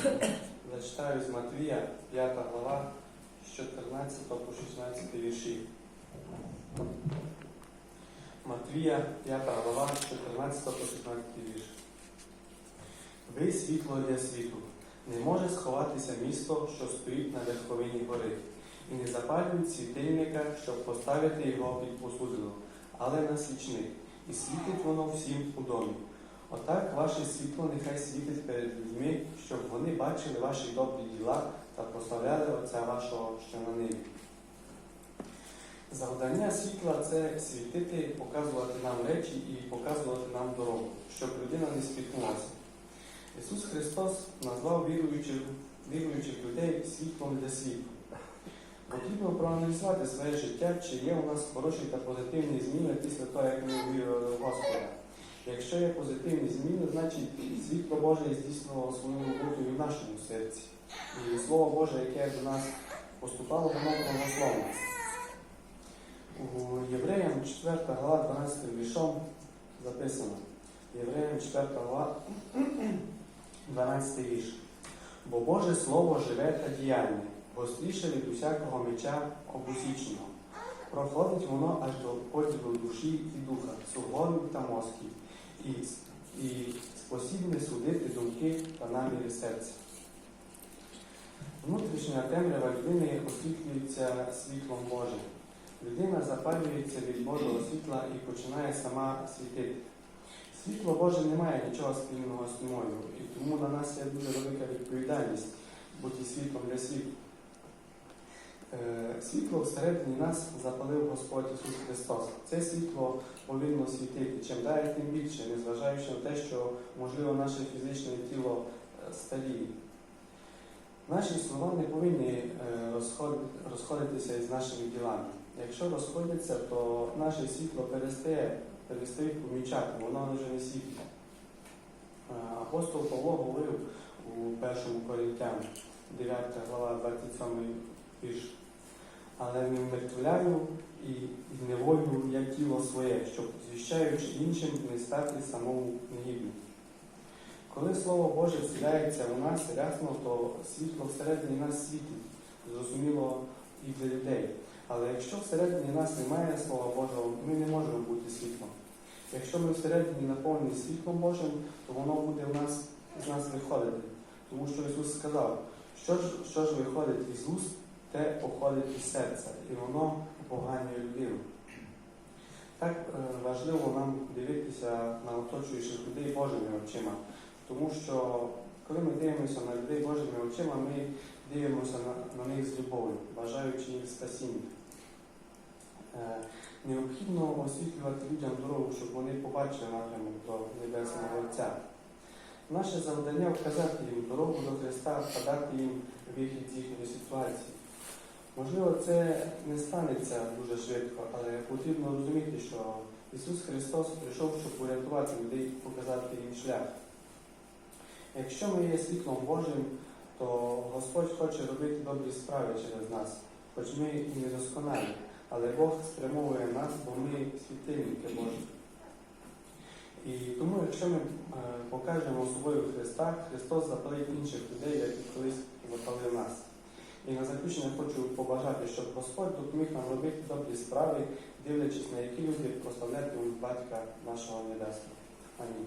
Зачитаю з Матвія, 5 глава, з 14 по 16 вірші. Матвія, 5 глава, з 14 по 16 вірш. Ви світло для світу. Не може сховатися місто, що стоїть на верховині гори, і не запалюють світильника, щоб поставити його під посудину, але на свічник, і світить воно всім у домі. Отак ваше світло нехай світить перед людьми, щоб вони бачили ваші добрі діла та прославляли Отця вашого, що на небі. Завдання світла це світити, показувати нам речі і показувати нам дорогу, щоб людина не спіткнулася. Ісус Христос назвав віруючих, віруючих людей світлом для світу. Потрібно проаналізувати своє життя, чи є у нас хороші та позитивні зміни після того, як ми увірували в Господа. Якщо є позитивні зміни, значить світло Боже здійснювало свою роботу і в нашому серці. І Слово Боже, яке до нас поступало, воно благословно. У Євреям 4 глава 12 віршом записано. Євреям 4 глава 12 вірш. Бо Боже Слово живе та діяльне, гостріше від усякого меча обусічного. Проходить воно аж до поділу душі і духа, суглобів та мозків, і, і спосібне судити думки та наміри серця. Внутрішня темрява людини освітлюється світлом Божим. Людина запалюється від Божого світла і починає сама світити. Світло Боже не має нічого спільного з тьмою, і тому на нас є дуже велика відповідальність бути світлом для світу. Е, Світло всередині нас запалив Господь Ісус Христос. Це світло повинно світити. Чим далі, тим більше, незважаючи на те, що, можливо, наше фізичне тіло е, старіє. Наші слова не повинні е, розходитися із нашими ділами. Якщо розходяться, то наше світло перестає, перестають помічати, воно вже не світло. Апостол Павло говорив у першому Коринтян, 9 глава, 27 вірш. Але не вмертвляю і зневолю я тіло своє, щоб звіщаючи іншим не стати самому негідним. Коли Слово Боже вселяється у нас рясно, то світло всередині нас світить, зрозуміло і для людей. Але якщо всередині нас немає Слова Божого, ми не можемо бути світлом. Якщо ми всередині наповнені світлом Божим, то воно буде в нас, з нас виходити. Тому що Ісус сказав, що ж, що ж виходить із уст, те походить із серця, і воно поганює людину. Так е, важливо нам дивитися на оточуючих людей Божими очима, тому що коли ми дивимося на людей Божими очима, ми дивимося на, на них з любов'ю, бажаючи їх спасіння. Е, Необхідно освітлювати людям дорогу, щоб вони побачили напрямок до Небесного Отця. Наше завдання вказати їм дорогу до Христа та їм вихід з їхньої ситуації. Можливо, це не станеться дуже швидко, але потрібно розуміти, що Ісус Христос прийшов, щоб урятувати людей і показати їм шлях. Якщо ми є світлом Божим, то Господь хоче робити добрі справи через нас, хоч ми і не досконалі, але Бог спрямовує нас, бо ми світильники Божі. І тому, якщо ми е, покажемо собою Христа, Христос запалить інших людей, як і колись запалив нас. І на заключення хочу побажати, щоб Господь допоміг нам робити добрі справи, дивлячись на які люди прославляють батька нашого Небесного. Амінь.